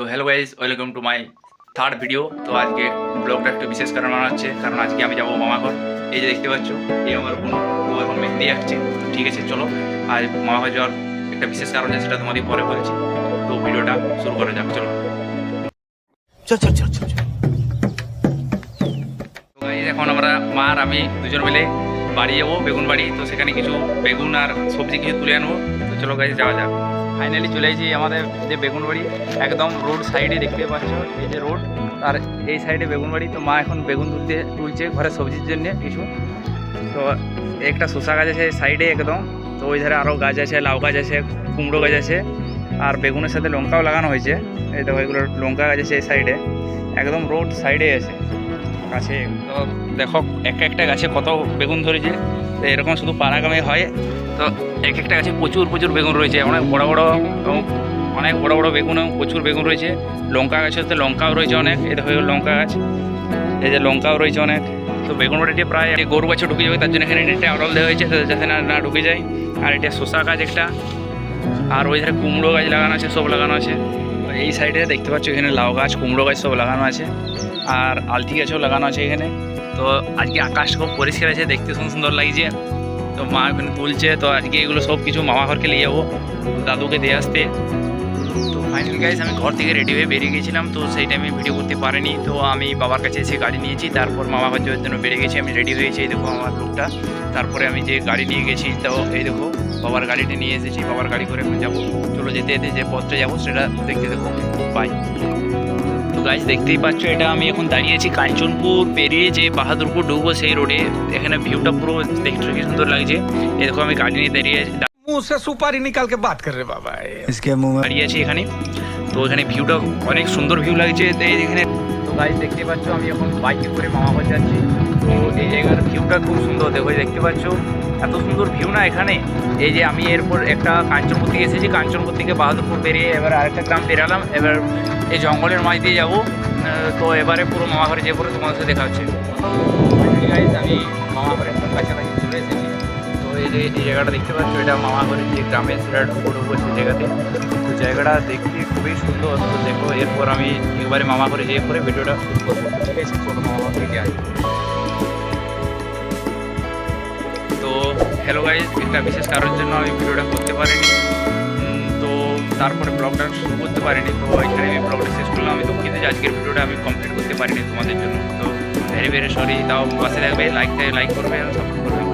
তো hello guys welcome to my third video তো আজকে ব্লগটা একটু বিশেষ কারণ মনে হচ্ছে কারণ আজকে আমি যাব মামাঘর। এই যে দেখতে পাচ্ছ এই আমার বোন ও এখন মেহেন্দি আঁকছে ঠিক আছে চলো। আর মামাঘর যাওয়ার একটা বিশেষ কারণ আছে সেটা তোমাদের পরে বলছি। তো ভিডিওটা শুরু করা যাক চলো। চল চল চল চল চল। তো guys, এখন আমরা মা আর আমি দুজন মিলে বাড়ি যাব বেগুন বাড়ি তো সেখানে কিছু বেগুন আর সবজি কিছু তুলে আনব। চলো গাইজ যাওয়া যাক। ফাইনালি চলে এসেছি আমাদের যে বেগুন বাড়ি একদম রোড সাইডে দেখতে পাচ্ছ, এই যে রোড আর এই সাইডে বেগুন বাড়ি তো মা এখন বেগুন তুলতে তুলছে ঘরে সবজির জন্য কিছু। তো একটা শসা গাছ আছে সাইডে একদম। তো ওই ধারে আরও গাছ আছে, লাউ গাছ আছে, কুমড়ো গাছ আছে, আর বেগুনের সাথে লঙ্কাও লাগানো হয়েছে। এই দেখো, এগুলো লঙ্কা গাছ আছে এই সাইডে একদম রোড সাইডে আছে। গাছে। দেখো, এক একটা গাছে কত বেগুন ধরেছে। এরকম শুধু পাড়াগ্রামে হয়। তো এক একটা গাছে প্রচুর প্রচুর বেগুন রয়েছে। অনেক বড় বড় অনেক বড় বড় বেগুন এবং প্রচুর বেগুন রয়েছে। লঙ্কা গাছেতে লঙ্কাও রয়েছে অনেক। দেখো এগুলো লঙ্কা গাছ। এই যে লঙ্কাও রয়েছে অনেক। তো বেগুন বাড়িটি প্রায় গরু গাছে ঢুকে যাবে, তার জন্য এখানে নেটে আড়ল দেওয়া হয়েছে, যাতে না না ঢুকে যায়। আর এটা শসা গাছ একটা। আর ওই ধারে কুমড়ো গাছ লাগানো আছে, সব লাগানো আছে। এই সাইডে দেখতে পাচ্ছ, এখানে লাউ গাছ, কুমড়ো গাছ সব লাগানো আছে। আর আলতি গাছও লাগানো আছে এখানে। তো আজকে আকাশ খুব পরিষ্কার আছে, দেখতে সুন্দর সুন্দর লাগছে। তো মা ওখানে তুলছে তো আজকে এগুলো সব কিছু মামা ঘরকে নিয়ে যাব, দাদুকে দিয়ে আসতে। তো ফাইনাল গাইজ আমি ঘর থেকে রেডি হয়ে বেরিয়ে গেছিলাম, তো সেই টাইমে ভিডিও করতে পারিনি। তো আমি বাবার কাছে এসে গাড়ি নিয়েছি, তারপর মামা ঘর জন্য বেরিয়ে গেছি, আমি রেডি হয়েছি, এই দেখো আমার লোকটা। তারপরে আমি যে গাড়ি নিয়ে গেছি, তো এই দেখো বাবার গাড়িটা নিয়ে এসেছি, বাবার গাড়ি করে যাব। চলো যেতে যেতে যে পথে যাব, সেটা দেখতে দেখো বাই গাছ দেখতেই পাচ্ছ এটা আমি এখন দাঁড়িয়েছি কাঞ্চনপুর পেরিয়ে যে বাহাদুরপুর ঢুকবো সেই রোডে এখানে ভিউটা পুরো দেখতে কি সুন্দর লাগছে। এরকম আমি গাড়ি নিয়ে দাঁড়িয়ে মুসে সুপারি নিকালকে বাত রে বাবা দাঁড়িয়ে আছি এখানে। তো এখানে ভিউটা অনেক সুন্দর ভিউ লাগছে। এখানে তো গাড়ি দেখতে পাচ্ছ, আমি এখন বাইকে করে মামাবাদ যাচ্ছি। তো এই জায়গার ভিউটা খুব সুন্দর, দেখো, দেখতে পাচ্ছ? এত সুন্দর ভিউ না এখানে। এই যে আমি এরপর একটা কাঞ্চনপুর থেকে এসেছি কাঞ্চনপুর থেকে বাহাদুরপুর বেরিয়ে এবার আরেকটা গ্রাম বেরালাম। এবার এই জঙ্গলের মাঝ দিয়ে যাব। তো এবারে পুরো মামা ঘরে যে পরে তোমার সাথে দেখা হচ্ছে। আমি যে জায়গাটা দেখতে পাচ্ছ, এটা মামা ঘরের যে গ্রামে সেটা ঢুকো ঢুকো সেই জায়গাতে। তো জায়গাটা দেখতে খুবই সুন্দর। তো দেখো, এরপর আমি একবারে মামা ঘরে যেয়ে পরে ভিডিওটা শুট করব। ঠিক আছে, চলো মামা ঘর থেকে আসি। তো হ্যালো গাইজ একটা বিশেষ কারণের জন্য আমি ভিডিওটা করতে পারিনি। তো তারপরে ব্লগটা শুরু করতে পারিনি। তো এখানে আমি ব্লগটা শেষ করলাম। আমি দুঃখিত যে আজকের ভিডিওটা আমি কমপ্লিট করতে পারিনি তোমাদের জন্য। তো ভেরি ভেরি সরি তাও পাশে থাকবে। লাইক লাইক করবে সাপোর্ট করবে।